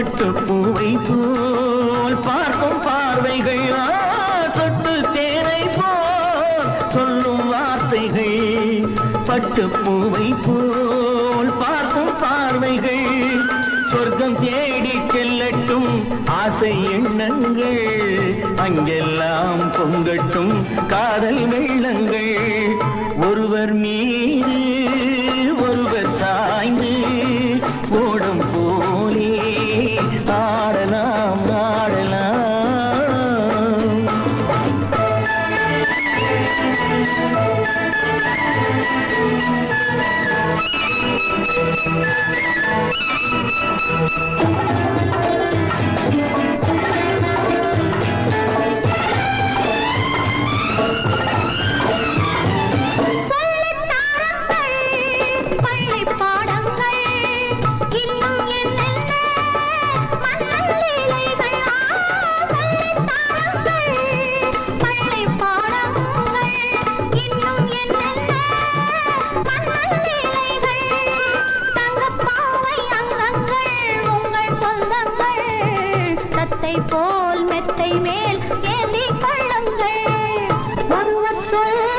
பட்டு பூவை போல் பார்க்கும் பார்வைகள் சொட்டு தேரை போல் சொல்லும் வார்த்தைகள். பட்டு பூவை போல் பார்க்கும் பார்வைகள் சொர்க்கம் தேடி செல்லட்டும் ஆசை எண்ணங்கள். அங்கெல்லாம் பொங்கட்டும் காதல் வெள்ளங்கள். ஒருவர் மீது ஒருவர் சாய்ந்து ஒருவர்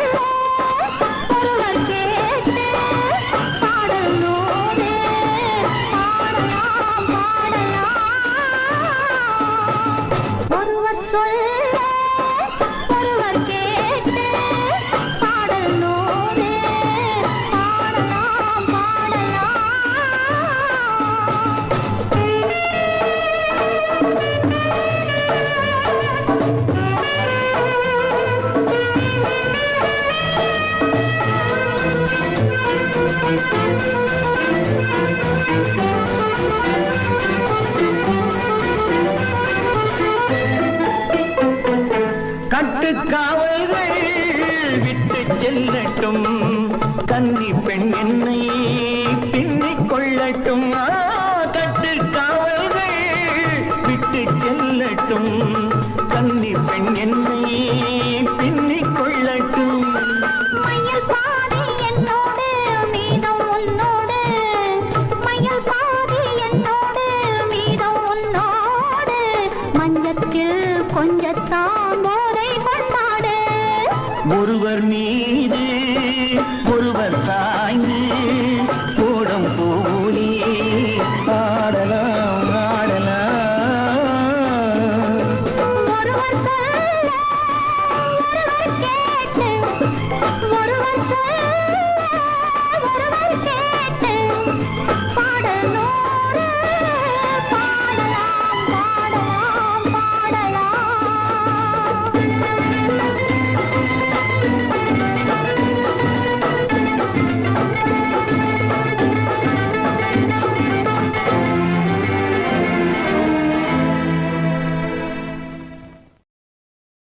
காவல்கள் விட்டு செல்லட்டும். கன்னி பெண் என்னை பின்னிக் கொள்ளட்டும். கட்டு காவல்கள் விட்டு செல்லட்டும். கன்னி பெண் என்னை பின்னிக் கொள்ளட்டும். மயில் ஒருவர் மீது ஒருவர் சாய்ந்து கோடம் போலே ஆடலாம்.